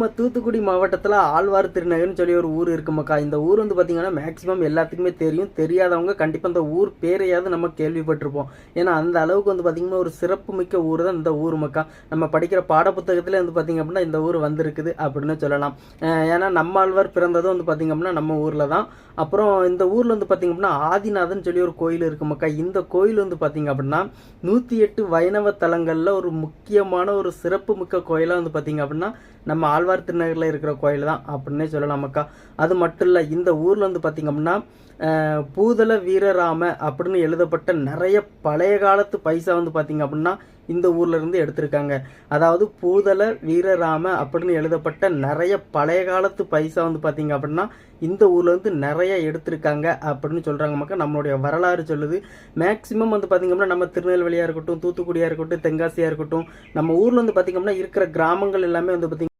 நம்ம தூத்துக்குடி மாவட்டத்தில் ஆழ்வார் திருநகர்னு சொல்லி ஒரு ஊர் இருக்கு மக்கா. இந்த ஊர் வந்து பார்த்தீங்கன்னா மேக்ஸிமம் எல்லாத்துக்குமே தெரியும். தெரியாதவங்க கண்டிப்பாக இந்த ஊர் பேரையாவது நம்ம கேள்விப்பட்டிருப்போம். ஏன்னா அந்த அளவுக்கு வந்து பார்த்திங்கன்னா ஒரு சிறப்பு மிக்க ஊர் தான் இந்த ஊர் மக்கா. நம்ம படிக்கிற பாடப்புத்தகத்தில் வந்து பார்த்தீங்க அப்படின்னா இந்த ஊர் வந்திருக்குது அப்படின்னு சொல்லலாம். ஏன்னா நம்ம ஆழ்வார் பிறந்ததும் வந்து பார்த்தீங்க அப்படின்னா நம்ம ஊரில் தான். அப்புறம் இந்த ஊரில் வந்து பார்த்தீங்க அப்படின்னா ஆதிநாதன் சொல்லி ஒரு கோயில் இருக்கு மக்கா. இந்த கோயில் வந்து பார்த்தீங்க அப்படின்னா நூற்றி எட்டு வைணவ தலங்களில் ஒரு முக்கியமான ஒரு சிறப்பு மிக்க கோயிலாக வந்து பார்த்தீங்க அப்படின்னா நம்ம ஆழ்வார் திருநகரில் இருக்கிற கோயில் தான் அப்படின்னே சொல்லலாம் மக்கா. அது மட்டும் இல்லை இந்த ஊரில் வந்து பார்த்திங்க அப்படின்னா பூதள பூதல வீரராம அப்படின்னு எழுதப்பட்ட நிறைய பழைய காலத்து பைசா வந்து பார்த்திங்க அப்படின்னா இந்த ஊர்ல இருந்து எடுத்திருக்காங்க. அதாவது பூதல வீரராம அப்படின்னு எழுதப்பட்ட நிறைய பழைய காலத்து பைசா வந்து பார்த்தீங்க அப்படின்னா இந்த ஊர்ல இருந்து நிறைய எடுத்திருக்காங்க அப்படின்னு சொல்றாங்க மக்கள் நம்மளுடைய வரலாறு சொல்லுது. மேக்சிமம் வந்து பார்த்தீங்க அப்படின்னா நம்ம திருநெல்வேலியாக இருக்கட்டும் தூத்துக்குடியாக இருக்கட்டும் தென்காசியாக இருக்கட்டும் நம்ம ஊர்ல வந்து பார்த்தீங்க அப்படின்னா இருக்கிற கிராமங்கள் எல்லாமே வந்து பார்த்திங்க